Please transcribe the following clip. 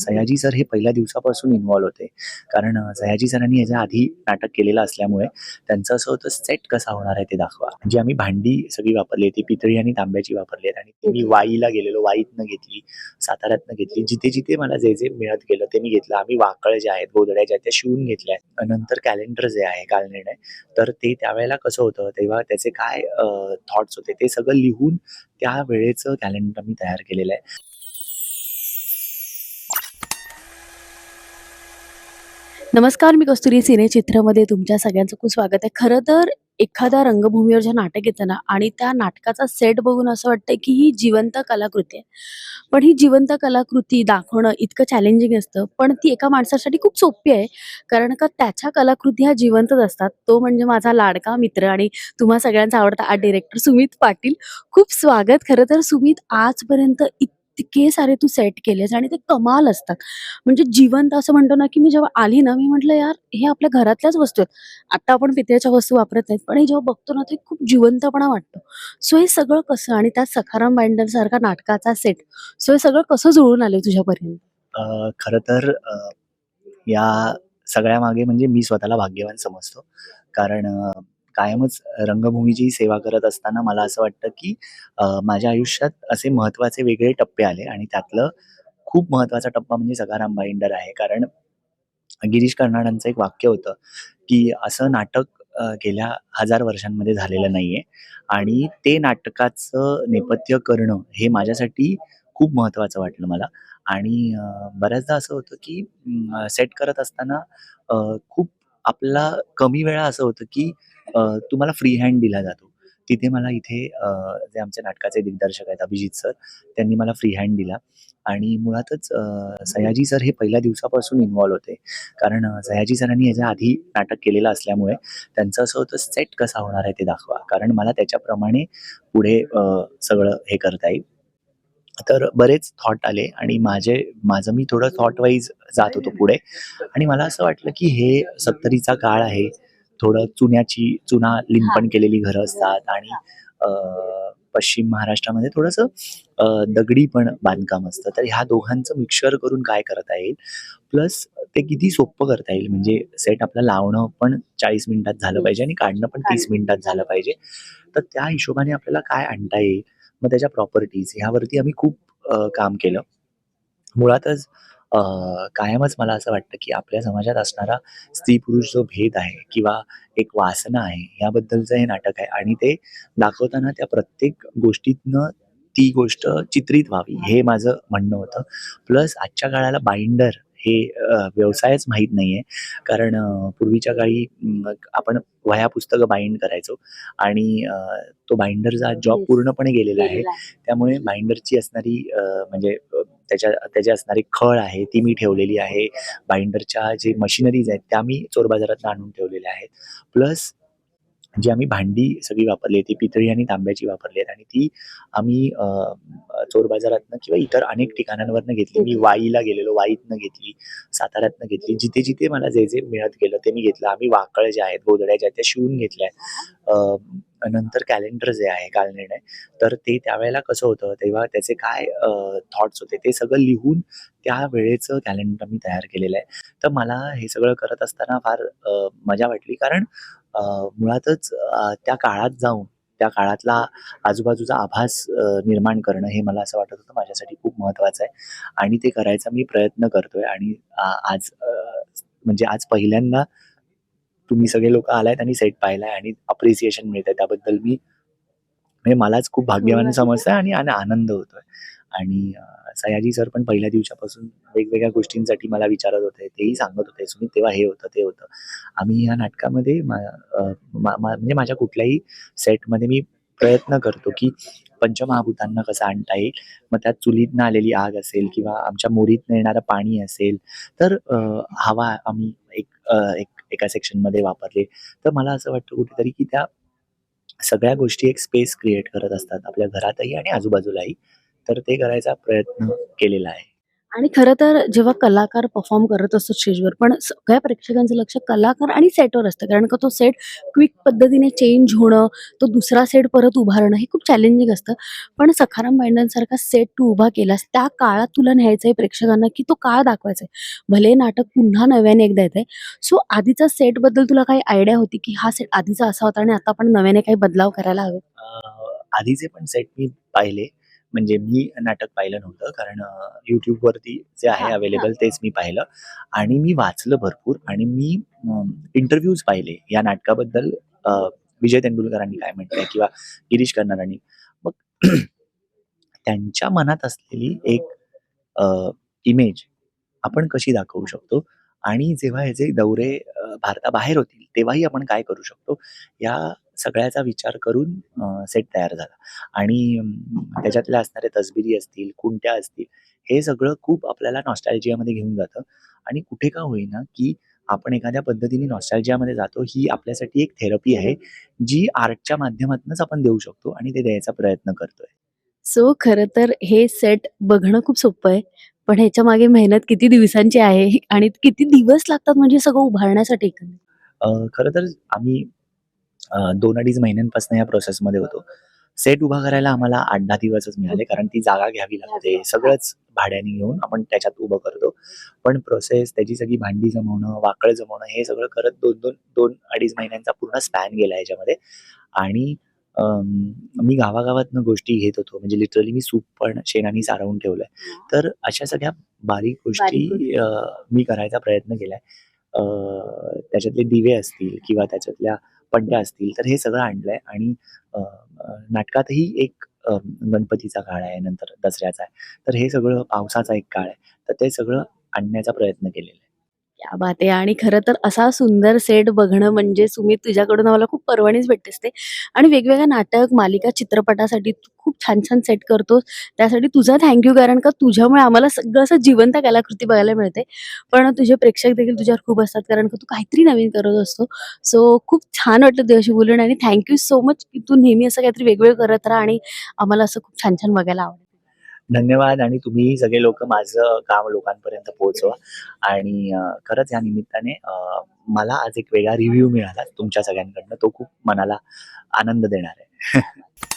Sayaji sir हे पहिल्या दिवसापासून इन्व्हॉल्व होते. कारण सयाजी सरांनी याच्या आधी नाटक केलेलं असल्यामुळे त्यांचं असं होतं सेट कसा होणार आहे ते दाखवा. जी आम्ही भांडी सगळी वापरली ती पितळी आणि तांब्याची वापरली आहेत आणि ती मी वाईला गेलेलो वाईतनं घेतली साताऱ्यातनं घेतली. जिथे जिथे मला जे जे मिळत गेलं ते मी घेतलं. आम्ही वाकळ ज्या आहेत गोधड्या ज्या त्या शिवून घेतल्या आहेत. नंतर कॅलेंडर जे आहे कालनिर्णय तर ते त्यावेळेला कसं होतं तेव्हा त्याचे काय थॉट्स होते ते सगळं लिहून त्या वेळेचं कॅलेंडर मी तयार केलेलं आहे. नमस्कार मी कस्तुरी सिने चित्रमध्ये तुमच्या सगळ्यांचं खूप स्वागत आहे. खरं तर एखाद्या रंगभूमीवर जे नाटक येतं ना आणि त्या नाटकाचा सेट बघून असं वाटतं की ही जिवंत कलाकृती आहे. पण ही जिवंत कलाकृती दाखवणं इतकं चॅलेंजिंग असतं पण ती एका माणसासाठी खूप सोपी आहे. कारण का त्याच्या कलाकृती ह्या जिवंतच असतात. तो म्हणजे माझा लाडका मित्र आणि तुम्हा सगळ्यांचा आवडता आर्ट डिरेक्टर सुमित पाटील. खूप स्वागत. खरं तर सुमित आजपर्यंत इत इतके सारे तू सेट केलेस आणि ते कमाल असतात. म्हणजे जिवंत असं म्हणतो ना की मी जेव्हा आली ना मी म्हटलं यार हे आपल्या घरातल्याच वस्तू आहेत. आता आपण पितळेच्या वस्तू वापरत नाहीत पण हे जेव्हा बघतो ना ते खूप जिवंतपणा वाटतो. सो हे सगळं कसं आणि त्यात सखाराम बाइंडर सारखा नाटकाचा सेट सो हे सगळं कसं जुळून आले तुझ्यापर्यंत? खर तर या सगळ्या मागे म्हणजे मी स्वतःला भाग्यवान समजतो. कारण कायमच रंगभूमीची सेवा करत असताना मला असं वाटतं की माझ्या आयुष्यात असे महत्त्वाचे वेगळे टप्पे आले आणि त्यातलं खूप महत्त्वाचा टप्पा म्हणजे सखाराम बाइंडर आहे. कारण गिरीश कर्नाडांचं एक वाक्य होतं की असं नाटक गेल्या हजार वर्षांमध्ये झालेलं नाहीये आणि ते नाटकाचं नेपथ्य करणं हे माझ्यासाठी खूप महत्त्वाचं वाटलं मला. आणि बऱ्याचदा असं होतं की सेट करत असताना खूप आपला कमी वेळा असं होतं की तुम्हाला फ्री हँड दिला जातो. तिथे मला इथे जे आमच्या नाटकाचे दिग्दर्शक आहेत अभिजित सर त्यांनी मला फ्री हँड दिला. आणि मुळातच सयाजी सर हे पहिल्या दिवसापासून इन्व्हॉल्व होते. कारण सयाजी सरांनी याच्या आधी नाटक केलेलं असल्यामुळे त्यांचं असं होतं सेट कसा होणार आहे ते दाखवा. कारण मला त्याच्याप्रमाणे पुढे सगळं हे करता येईल. तर बरेच थॉट आले आणि माझे माझं मी थोडं थॉट वाईज जात होतो पुढे. आणि मला असं वाटलं की हे सत्तरीचा काळ आहे. थोडं चुन्याची चुना लिंपण केलेली घरं असतात आणि पश्चिम महाराष्ट्रामध्ये थोडंसं दगडी पण बांधकाम असतं. तर ह्या दोघांचं मिक्सर करून काय करता येईल? प्लस ते किती सोपं करता येईल? म्हणजे सेट आपलं लावणं पण चाळीस मिनिटात झालं पाहिजे आणि काढणं पण तीस मिनिटात झालं पाहिजे. तर त्या हिशोबाने आपल्याला काय आणता येईल? मग त्याच्या प्रॉपर्टीज ह्यावरती आम्ही खूप काम केलं. मुळातच कायमच मला असं वाटतं की आपल्या समाजात असणारा स्त्री पुरुष जो भेद आहे किंवा एक वासना आहे याबद्दलचं हे नाटक आहे. आणि ते दाखवताना त्या प्रत्येक गोष्टीतनं ती गोष्ट चित्रित व्हावी हे माझं म्हणणं होतं. प्लस आजच्या काळाला बाइंडर हे व्यवसायच माहीत नाहीये. कारण अ, पूर्वीच्या काळी आपण वह्या पुस्तकं बाइंड करायचो आणि तो बाइंडरचा जॉब. पूर्णपणे गेलेला आहे. त्यामुळे बाइंडरची असणारी म्हणजे त्याच्या त्याची असणारी खळ आहे ती मी ठेवलेली आहे. बाइंडरच्या जे मशिनरीज आहेत त्या मी चोर बाजारात आणून ठेवलेल्या आहेत. प्लस जी आम्ही भांडी सगळी वापरली ती पितळी आणि तांब्याची वापरली आहेत आणि ती आम्ही चोर बाजारातनं किंवा इतर अनेक ठिकाणांवरनं घेतली. मी वाईला गेलेलो वाईतनं घेतली साताऱ्यातनं घेतली. जिथे जिथे मला जे जे मिळत गेलं ते मी घेतलं. आम्ही वाकळ ज्या आहेत गोधड्या ज्या त्या शिवून घेतल्या आहेत. नंतर कॅलेंडर जे आहे कालनिर्णय तर ते त्यावेळेला कसं होतं तेव्हा त्याचे काय थॉट्स होते ते सगळं लिहून त्या वेळेचं कॅलेंडर मी तयार केलेलं आहे. तर मला हे सगळं करत असताना फार मजा वाटली. कारण मुळातच त्या काळात जाऊन त्या काळातला आजूबाजूचा आभास निर्माण करणं हे मला असं वाटत होतं. माझ्यासाठी खूप महत्त्वाचं आहे. आणि ते करायचा मी प्रयत्न करतोय. आणि आज म्हणजे आज पहिल्यांदा तुम्ही सगळे लोक आलायत आणि सेट पाहिलाय आणि अप्रिसिएशन मिळतंय. त्याबद्दल मी म्हणजे मलाच खूप भाग्यवान धन्यवाद. समजतंय आणि आणि आनंद होतोय. आणि सयाजी सर पण पहिल्या दिवसापासून वेगवेगळ्या गोष्टींसाठी मला विचारत होते तेही सांगत होते सुमित तेव्हा हे होतं ते होतं. आम्ही या नाटकामध्ये म्हणजे माझ्या कुठल्याही सेटमध्ये मी प्रयत्न करतो की पंचमहाभूतांना कसं आणता येईल. मग त्यात चुलीतनं आलेली आग असेल किंवा आमच्या मोरीतनं येणारं पाणी असेल तर हवा आम्ही एक एक एका सेक्शनमध्ये वापरले. तर मला असं वाटतं कुठेतरी की त्या सगळ्या गोष्टी एक स्पेस क्रिएट करत असतात आपल्या घरातही आणि आजूबाजूलाही. तर ते करायचा प्रयत्न केलेला आहे. आणि खरं तर जेव्हा कलाकार परफॉर्म करत असतो स्टेजवर पण सगळ्या प्रेक्षकांचं लक्ष कलाकार आणि सेटवर असतं. कारण का तो सेट क्विक पद्धतीने चेंज होणं तो दुसरा सेट परत उभारणं हे खूप चॅलेंजिंग असतं. पण सखाराम भांडणसारखा सेट तू उभा केलास त्या काळात तुला न्यायचं आहे प्रेक्षकांना की तो काळ दाखवायचा आहे भले नाटक पुन्हा नव्याने एकदा येत आहे सो आधीचा सेटबद्दल तुला काही आयडिया होती की हा सेट आधीचा असा होता आणि आता आपण नव्याने काही बदलाव करायला हवे? आधीचे पण सेट मी पाहिले. म्हणजे मी नाटक पाहिलं नव्हतं कारण YouTubeवरती जे आहे अवेलेबल तेच मी पाहिलं. आणि मी वाचलं भरपूर आणि मी इंटरव्ह्यूज पाहिले या नाटकाबद्दल विजय तेंडुलकरांनी काय म्हटलंय किंवा गिरीश कर्नाडांनी मग त्यांच्या मनात असलेली एक इमेज आपण कशी दाखवू शकतो? आणि जेव्हा ह्याचे दौरे भारताबाहेर होतील तेव्हाही आपण काय करू शकतो? या सगळ्याचा विचार करून सेट तयार झाला. आणि त्याच्यातल्या असणाऱ्या तसबिरी असतील कुंट्या असतील हे सगळं खूप आपल्याला नॉस्टॅल्जियामध्ये घेऊन जातं. आणि कुठे का होईना की आपण एखाद्या पद्धतीने नॉस्टॅल्जियामध्ये जातो ही आपल्यासाठी एक थेरपी आहे जी आर्टच्या माध्यमातूनच आपण देऊ शकतो आणि ते द्यायचा प्रयत्न करतोय. सो खरं तर हे सेट बघणं खूप सोपं आहे पण ह्याच्या मागे मेहनत किती दिवसांची आहे आणि किती दिवस लागतात म्हणजे सगळं उभारण्यासाठी खरं तर आम्ही दोन अडीच महिन्यांपासून या प्रोसेसमध्ये होतो. सेट उभा करायला आम्हाला आठ दहा दिवसच मिळाले कारण ती जागा घ्यावी लागते. सगळंच भाड्याने घेऊन आपण त्याच्यात उभं करतो. पण प्रोसेस त्याची सगळी भांडी जमवणं वाकळ जमवणं हे सगळं करत दोन दोन दोन अडीच महिन्यांचा पूर्ण स्पॅन गेला याच्यामध्ये. आणि मी गावागावातनं गोष्टी घेत होतो. म्हणजे लिटरली मी सूप पण शेणानी सारवून ठेवलंय. तर अशा सगळ्या बारीक गोष्टी मी करायचा प्रयत्न केलाय. त्याच्यातले दिवे असतील किंवा त्याच्यातल्या पड्ड्या असतील तर हे सगळं आणलंय आणि नाटकातही एक गणपतीचा काळ आहे नंतर दसऱ्याचा आहे. तर हे सगळं पावसाचा एक काळ आहे. तर ते सगळं आणण्याचा प्रयत्न केलेला आहे. या बात. आहे आणि खरं तर असा सुंदर सेट बघणं म्हणजे सुमित तुझ्याकडून आम्हाला खूप परवानगीच भेटतेस ते. आणि वेगवेगळ्या नाटक मालिका चित्रपटासाठी तू खूप छान छान सेट करतोस. त्यासाठी तुझा थँक्यू कारण का तुझ्यामुळे आम्हाला सगळं असं जिवंत कलाकृती बघायला मिळते. पण तुझे प्रेक्षक देखील तुझ्यावर खूप असतात कारण का तू काहीतरी नवीन करत असतो. सो खूप छान वाटलं तुझ्याशी बोलून आणि थँक्यू सो मच की तू नेहमी असं काहीतरी वेगवेगळं करत राहा आणि आम्हाला असं खूप छान छान बघायला आवडेल. धन्यवाद आणि तुम्ही सगळे लोक माझं काम लोकांपर्यंत पोहोचवा. आणि खरंच या निमित्ताने मला आज एक वेगळा रिव्ह्यू मिळाला तुमच्या सगळ्यांकडनं. तो खूप मनाला आनंद देणार आहे.